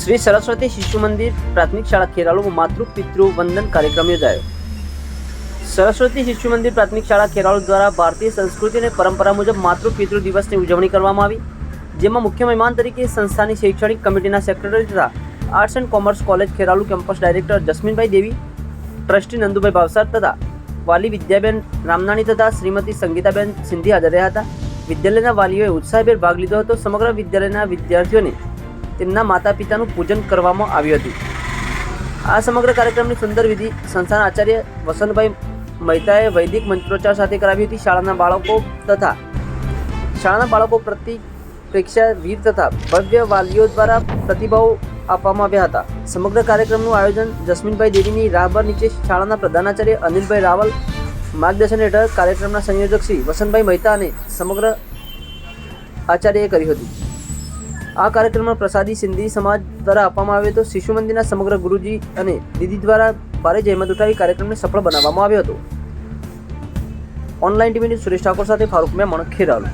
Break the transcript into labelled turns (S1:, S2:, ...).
S1: શ્રી સરસ્વતી શિશુ મંદિર પ્રાથમિક શાળા ખેરાલુમાં માતૃ પિતૃ વંદન કાર્યક્રમ યોજાયો. સરસ્વતી શિશુ મંદિર પ્રાથમિક શાળા ખેરાલુ દ્વારા ભારતીય સંસ્કૃતિ અને પરંપરા મુજબ માતૃ પિતૃ દિવસની ઉજવણી કરવામાં આવી. જેમાં મુખ્ય મહેમાન તરીકે સંસ્થાની શૈક્ષણિક કમિટીના સેક્રેટરી તથા arts and commerce college Kheralu campus director Jasminbhai Devi, trustee Nandubhai Bhavsar તથા વાલી વિદ્યાબેન રામનાણી તથા શ્રીમતી સંગીતાબેન સિંધી હાજર રહ્યા હતા. વિદ્યાલયના વાલીઓએ ઉત્સાહભેર ભાગ લીધો હતો. સમગ્ર વિદ્યાલયના વિદ્યાર્થીઓને તેમના માતા પિતાનું પૂજન કરવામાં આવ્યું હતું. આ સમગ્ર કાર્યક્રમની સુંદર વિધિ સંસ્થાના આચાર્ય વસંતભાઈ મહેતાએ વૈદિક મંત્રોચ્ચાર સાથે કરાવી હતી. શાળાના બાળકો તથા શાળાના બાળકો પ્રતિ પ્રેક્ષા વીર તથા ભવ્ય વાલીઓ દ્વારા પ્રતિભાવો આપવામાં આવ્યા હતા. સમગ્ર કાર્યક્રમનું આયોજન જસ્મીનભાઈ દેવીની રાહબર નીચે શાળાના પ્રધાનાચાર્ય અનિલભાઈ રાવલ માર્ગદર્શન હેઠળ કાર્યક્રમના સંયોજક શ્રી વસંતભાઈ મહેતા અને સમગ્ર આચાર્યએ કર્યું હતું. આ કાર્યક્રમમાં પ્રસાદી, સિંધી સમાજ દ્વારા આપવામાં આવ્યો હતો શિશુ મંદિરના સમગ્ર ગુરુજી અને દીદી દ્વારા ભારે જહેમત ઉઠાવી કાર્યક્રમને સફળ બનાવવામાં આવ્યો હતો. ઓનલાઈન ટીવી સુરેશ ઠાકોર સાથે ફારૂક મેમણ, ખેરાલુ.